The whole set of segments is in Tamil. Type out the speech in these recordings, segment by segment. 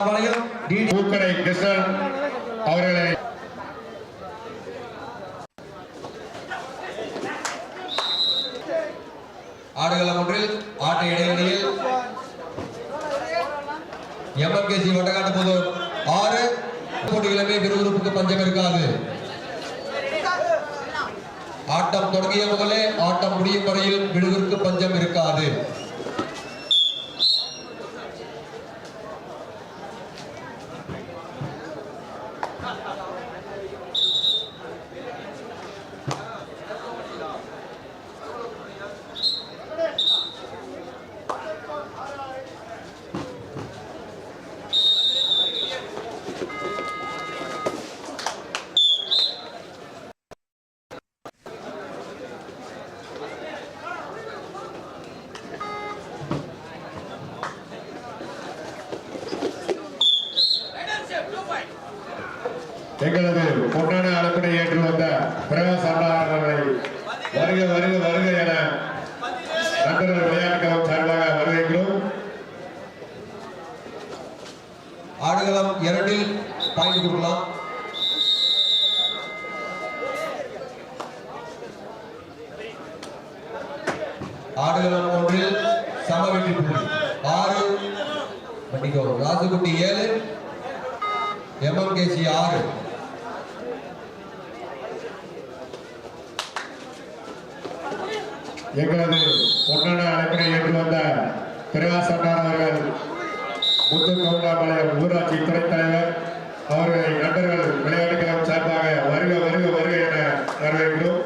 பூக்கடை கிருஷ்ணன் அவர்களை ஆடுகளம் ஒன்றில் ஆட்ட இடைவெளியில் எம்எம்கேசி வட்டக்காட்டு புதூர். ஆறு. போட்டிகளுமே விறுவிறுப்புக்கு பஞ்சம் இருக்காது. ஆட்டம் தொடங்கிய முதலே ஆட்டம் முடியும் வரையில் விடுவிற்கு பஞ்சம் இருக்காது. எங்களது பொன்னான அழைப்பினை ஏற்று வந்த பிரகாஷ் அண்ணா வருக வருக வருக என நண்பர்கள் விளையாட்டுக்களம் சார்பாக வரவேற்கிறோம். ஆடுகளம் இரண்டில் பாய்ந்து கொடுக்கலாம் ஆடுகளம் ஒன்றில் சம வெற்றி புள்ளி. ஆறு மன்னிக்கவும் ராசுகுட்டி ஏழு எம்எம்கேசி ஆறு. எங்களது பொன்னான அழைப்பினை ஏற்று வந்த பிரகாஷ் அவர்கள் முத்து கவுண்டாமலையம் ஊராட்சி துணைத் தலைவர் அவர்களை நண்பர்கள் விளையாட்டுக்களம் சார்பாக வருக வருக வருக என வரவேற்கிறோம்.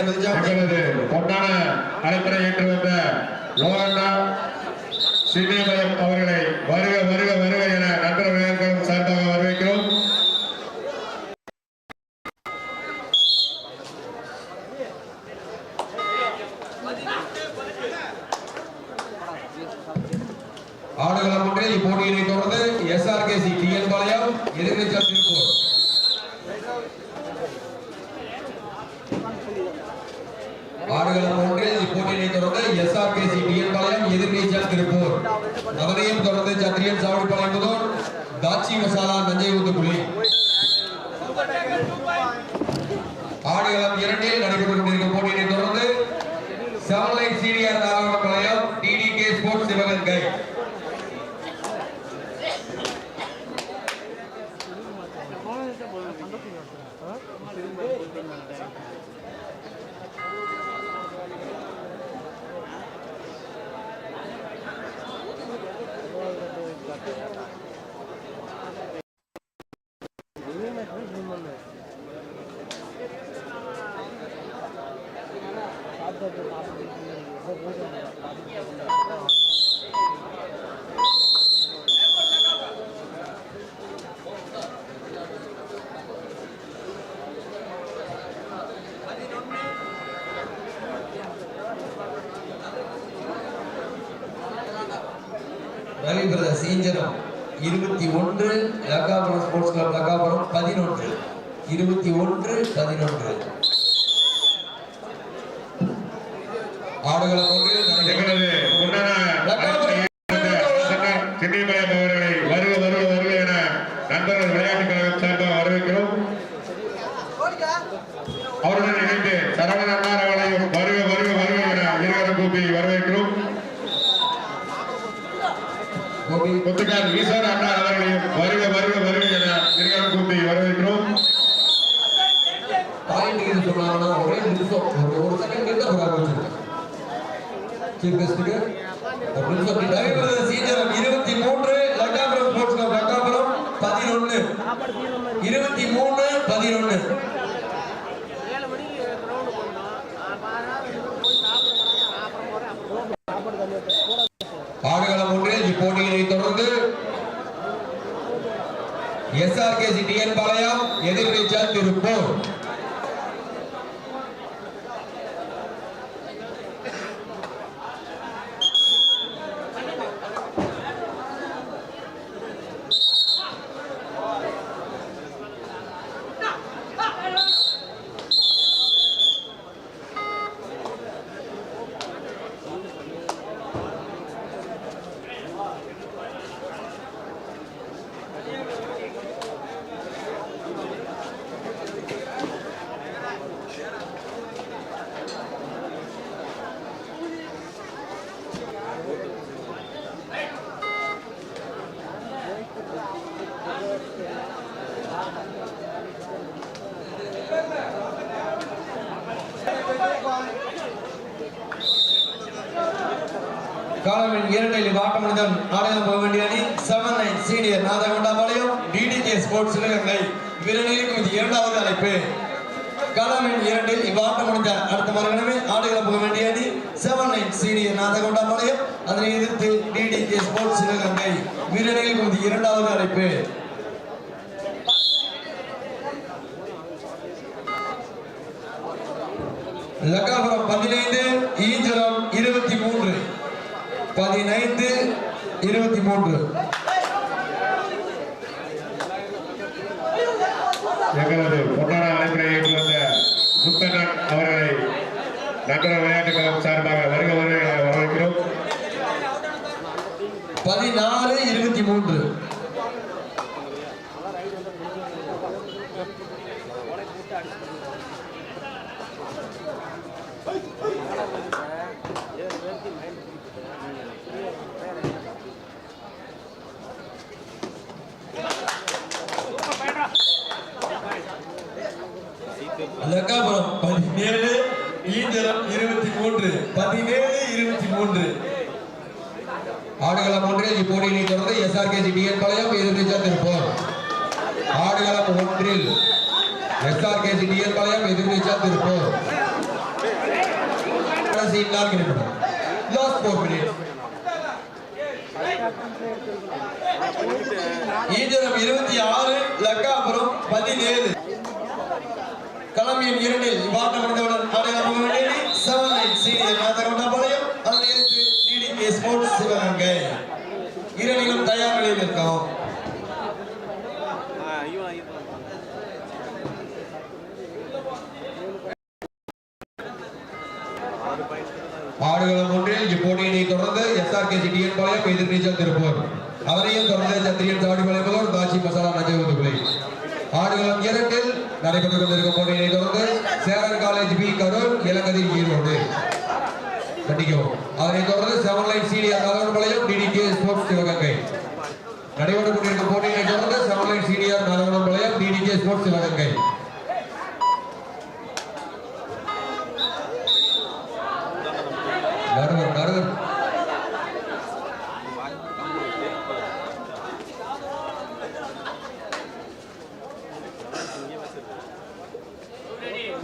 மிதிச்சா எங்களது பொன்னான ஏற்று வந்த லோகண்ணா அவர்களை வருக வருக வருக என நண்பர் விளையாட்டுக்களம் சார்பாக வரவேற்கிறோம். ஆடுகளம் ஒன்றில் இப்போட்டியினை தொடர்ந்து எஸ்ஆர்கேசி டிஎன் பாளையம் எதிர்நீச்சல் திருப்பூர் ஆடுகளம் ஒன்றில் இப்போட்டியினை தொடர்ந்து எஸ்ஆர்கேசி டிஎன் பாளையம் எதிர்நீச்சல் திருப்பூர். அவரையும் தொடர்ந்து சத்திரியன் சாவடிப்பாளையம் முதல் தாச்சி மசாலா நஞ்சை ஊத்துக்குழி. ஆடுகளம் இரண்டில் நடைபெற்றுக் கொண்டிருக்கும் போட்டியினை தொடர்ந்து seven line senior Nagapattinam TTK sports Sivaganga Ravi brother சீஞ்சரம் இருபத்தி ஒன்று லக்காபுரம் ஸ்போர்ட்ஸ் கிளப் லக்காபுரம் பதினொன்று. இருபத்தி ஒன்று பதினொன்று. ஆடுகளம் நண்பர்கள் விளையாட்டுக் கழகம் சார்பாக வரவேற்கிறோம். அவருடன் இணைந்து சரவண அண்ணார் அவர்களையும் வருக வருக வருக என இருவரும் கூப்பி வரவேற்கிறோம் கோபி முத்துக்கார் ஈஸ்வர அண்ணா அவர்களையும் வருக வருக வருக என இருவரும் கூப்பி வரவேற்கிறோம். பாயிண்ட் சொன்னாங்கன்னா ஒரே நிமிஷம். ஒரு செகண்ட் கிட்ட சீஃப் கெஸ்ட்டுக்கு இருபத்தி மூன்று லக்காபுரம் ஸ்போர்ட்ஸ் கிளப் பதினொன்று இருபத்தி மூணு பதினொன்று ஏழு மணிக்கு கிரவுண்டு போனோம் பதினாறு போய் சாப்பிட அப்புறம் போகிறேன் அப்புறம் ஆடுகளம் ஒன்றில் இப்போட்டி போட்டியினை தொடர்ந்து எஸ்ஆர்கேசி டிஎன் பாளையம் எதிர்நீச்சல் திருப்பூர் காலமின் இரண்டில் வாட்டமனிதன் ஆலயம் போக வேண்டிய அணி seven nine senior Nathakonda Palayam TTK sports Sivaganga வீரர்களுக்கு இது இரண்டாவது அழைப்பு. காலமின் இரண்டில் இவ்வாட்டம் முடிந்த அடுத்த மறுகணமே ஆடுகள போக வேண்டிய அணி செவன் நைன் சீனியர் நாதகொண்டாபாளையம் அதனை எதிர்த்து டிடிகே ஸ்போர்ட்ஸ் சிவகங்கை வீரர்களுக்கு இது இரண்டாவது அழைப்பு. லக்காபுரம் பதினைந்து ஈஞ்சரம் இருபத்தி மூன்று பதினைந்து இருபத்தி மூன்று. எங்களது பொன்னான அழைப்பினை ஏற்று வந்த முத்தண்ணன் அவர்களை நகர விளையாட்டு கழகம் சார்பாக வருக வரவேற்கிறோம். பதினாறு இருபத்தி மூன்று லக்காபுரம் பதினேழு ஈஞ்சரம் இருபத்தி மூன்று பதினேழு இருபத்தி மூன்று. ஆடுகளம் ஒன்றில் இப்போட்டியினை தொடர்ந்து எஸ்ஆர்கேஜி டிஎன் பாளையம் எதிர்நீச்சல் திருப்போர் ஆடுகளம் ஒன்றில் எஸ்ஆர்கேஜி டிஎன் பாளையம் எதிர்நீச்சல் திருப்போர் கடைசி நான்கு நிமிடம். லாஸ்ட் ஃபோர் மினிட் ஈஞ்சரம் இருபத்தி ஆறு லக்காபுரம் பதினேழு. களமியின் இரண்டில் இவ்வாட்டம் முடிந்தவுடன் ஆடுகளம் வேண்டி செவன் அதனை டிடிகே ஸ்போர்ட்ஸ் சிவகங்கை. தயார் நிலையில் இருக்கோம். ஆடுகளம் ஒன்றில் இப்போட்டியினை தொடர்ந்து எஸ்ஆர்கே பாளையம் எதிர்நீச்சல் திருப்பூர். அவரையும் தொடர்ந்து சத்திரியன் சாவடிபாளையம் தாச்சி மசாலா நஜகுதுகுலை ஆடுகளம் இரண்டில் நடைபெற்றுக் கொண்டிருக்கும் போட்டியினை தொடர்ந்து சேரன் காலேஜ் பி கரூர் இளங்கதிர் ஈரோடு. கண்டிக்கவும் அதனை தொடர்ந்து seven line senior Nalavanapalayam TTK sports Sivaganga. நடைபெற்றுக் கொண்டிருக்கும் போட்டியினை தொடர்ந்து seven line senior Nalavanapalayam TTK sports Sivaganga நடுவர் நடுவர்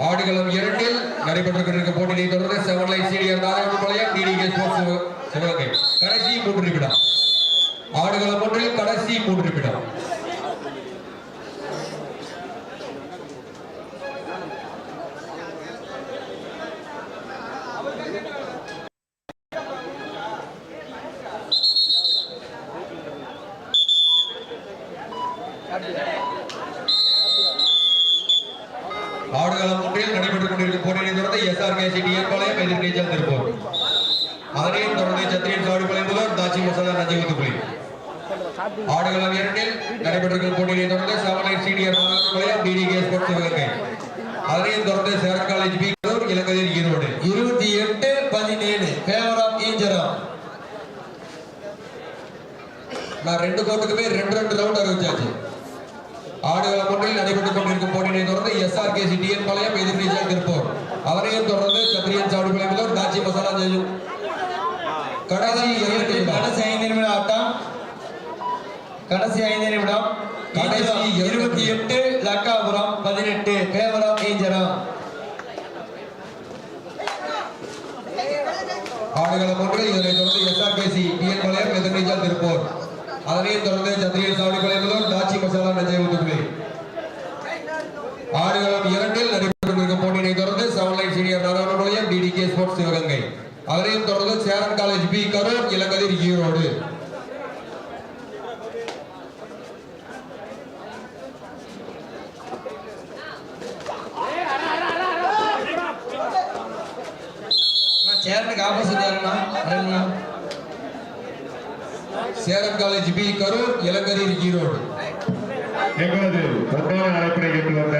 ஆடுகளம் இரண்டில் நடைபெற்றுக் கொண்டிருக்கும் போட்டியை தொடர்ந்து seven line senior Narayanapalayam TTK sports Siva- Sivaganga கடைசி மூன்று நிமிடம் ஆடுகளம் ஒன்றில் கடைசி மூன்று நிமிடம் ஆடுகளம் ஒன்றில் நடைபெற்றுக் கொண்டிருக்கும் போட்டியை தொடர்ந்து எஸ்ஆர்கே சிடிஎன் பாளையம் எதிர்நீச்சல் திருப்பூர். அதனையும் தொடர்ந்து சத்திரியன் முதல் தாச்சி மசாலா நஞ்சி புலி. ஆடுகளம் இரண்டில் நடைபெற்றிருக்கும் போட்டியை தொடர்ந்து seven senior Palayam TTK sports Sivaganga அதனையும் தொடர்ந்து சேரன் காலேஜ் பி கரூர் இலங்கையில் ஈரோடு. இருபத்தி எட்டு பதினேழு. ஃபேவர் ஆஃப் ஈஞ்சரம். நான் ரெண்டு கோட்டுக்குமே ரெண்டு ரெண்டு ரவுண்ட் அறிவிச்சாச்சு ஆடுகளம் ஒன்றில் நடைபெற்றுக் கொண்டிருக்கும் போட்டியை தொடர்ந்து எஸ்ஆர்கே டிஎன் பாளையம் எதிர்நீச்சல் திருப்பூர் அவரையும் தொடர்ந்து சத்திரியன் சாவடிபாளையம் முதல் தாச்சி மசாலா ஜெயம் கடைசி இரண்டு நிமிடம். கடைசி ஐந்து நிமிட ஆட்டம் கடைசி ஐந்து நிமிடம் கடைசி கடைசி இருபத்தி எட்டு லக்காபுரம் பதினெட்டு பேவரம் ஈஞ்சரம் ஆடுகளம் ஒன்றில் இதனைத் தொடர்ந்து எஸ்ஆர்கேசி டிஎன் பாளையம் எதிர்நீச்சல் எதிர்நீச்சல் திருப்பூர் அதனையும் தொடர்ந்து சத்திரியன் சாவடி குலைமுதல் தாச்சி மசாலா நெஞ்சை ஊத்துக்குழி ஆடுகளம் இரண்டில் நடைபெற்றுக் போட்டியினை தொடர்ந்து seven line senior Narayanapalayam TTK sports Sivaganga. அதனையும் தொடர்ந்து சேரன் காலேஜ் பி கரூர் இளங்கதிர் ஈரோடு. சேரனுக்கு ஆப்போசிட் யாருன்னா சேரன் காலேஜ் பி கரூர் இளங்கதிர் ஈரோடு. எங்களது பொன்னான அழைப்பினை ஏற்று வந்த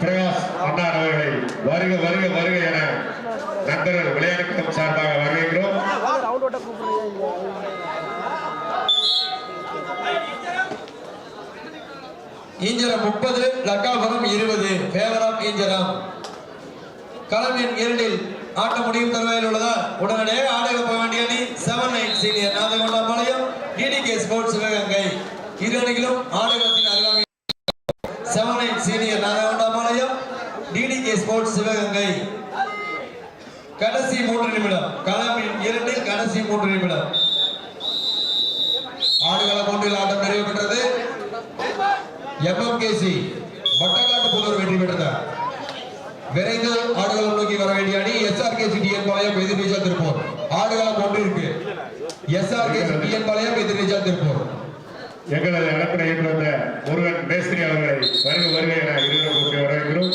பிரகாஷ் அண்ணா அவர்களை வருக வருக வருக என நண்பர்கள் விளையாட்டு சார்பாக வரவேற்கிறோம். ரவுண்ட் ஈஞ்சரம் முப்பது லக்காபுரம் இருபது பேவராம் ஈஞ்சரம் களம் எண் இரண்டில் ஆட்ட முடியும் தருவாயில் உள்ளதா? உடனடியாக ஆடுக போக வேண்டிய அணி seven nine senior Nathakonda Palayam TTK sports Sivaganga. இரு அணிகளும் ஆடுகளத்தின் அருகாமை seven nine senior Nathakonda Palayam TTK sports Sivaganga. கடைசி மூன்று நிமிடம். களம் எண் இரண்டில் கடைசி மூன்று நிமிடம். ஆடுகள மூன்றில் ஆட்டம் நிறைவு பெற்றது. எம்எம்கேசி மட்டக்காட்டு புதூர் வெற்றி பெற்றனர் விரைந்து ஆடுகளம் நோக்கி வர வேண்டிய அணி எஸ்ஆர்கேசி டிஎன் பாளையம் எதிர்நீச்சல் திருப்பூர். ஆடுகளம் ஒன்று இருக்கு. SRKC TN Palayam Ethirneechal Tiruppur. எங்களது அழைப்பினை ஏற்று வந்த முருகன் மேஸ்திரி அவர்களை வருக வருகை என இருவரும் கூட்டி வரவேற்கிறோம்.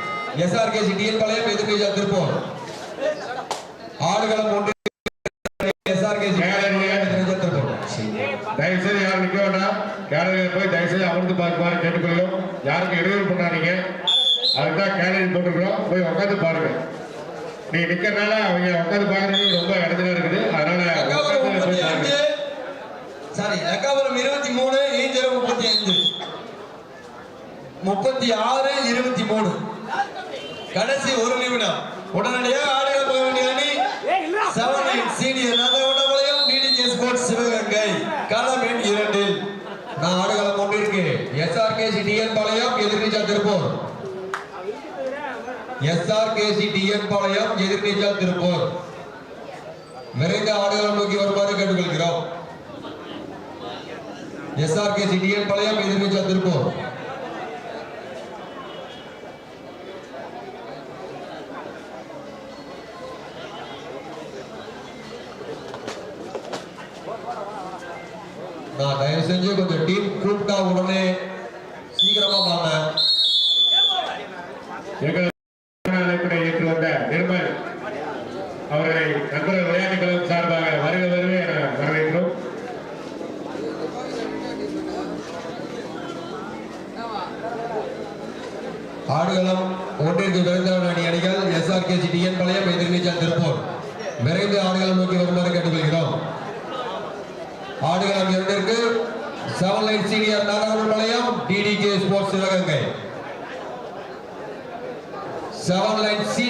எஸ்ஆர்கேசி டிஎன் பாளையம் எதிர்நீச்சல் திருப்பூர் ஆடுகளம் ஒன்று எஸ்ஆர்கேசி தயவுசெய்து யாரும் நிற்க வேண்டாம். கேலரியில் போய் தயவுசெய்து அமர்ந்து பார்க்குமாறு கேட்டுக்கொள்ளும் யாருக்கும் இடையூறு பண்ணாதீங்க. அதுக்கு தான் கேலரி போட்டுருக்கிறோம். போய் உட்காந்து பாருங்க. நீ நிக்கிறனால அவங்க உட்காந்து பார்க்கறதுக்கு ரொம்ப இடத்துல இருக்குது. அதனால சாரி லக்காபுரம் இருபத்தி மூணு ஈஞ்சரம் முப்பத்தி அஞ்சு. முப்பத்தி ஆறு இருபத்தி மூணு. கடைசி ஒரு நிமிடம். உடனடியாக ஆடுகளம் போக வேண்டிய அணி seven senior Nathavandapalayam TTJ sports Sivaganga களம் எண் இரண்டில். நான் ஆடுகளம் ஒன்றிற்கு. SRKC TN Palayam Ethirneechal Tiruppur. SRKC TN Palayam Ethirneechal Tiruppur. விரைந்து ஆடுகளம் நோக்கி வருமாறு கேட்டுக்கொள்கிறோம். எஸ்ஆர்கேசி டிஎன் பாளையம் எதிர்நீச்சல் திருப்பூர் நான் தயவு செஞ்சு கொஞ்சம் டீம் கூப்பிட்டா உடனே சீக்கிரமா வாங்க. எங்கள் அழைப்பினை ஏற்று வந்த நிர்மல் அவர்களை நண்பர்கள் விளையாட்டுக் கழகம் சார்பாக வருக வருக என வரவேற்கிறோம். ஆடுகளம் ஒன்றிற்கு விரைந்தவன் அணி அணிகள் எஸ்ஆர்கேசி டிஎன் பாளையம் எதிர்நீச்சல் திருப்பூர். விரைந்து ஆடுகளம் நோக்கி வருமாறு கேட்டுக்கொள்கிறோம். ஆடுகளம் இரண்டிற்கு seven line senior Nagercoil Palayam TTK sports Sivaganga. Seven line C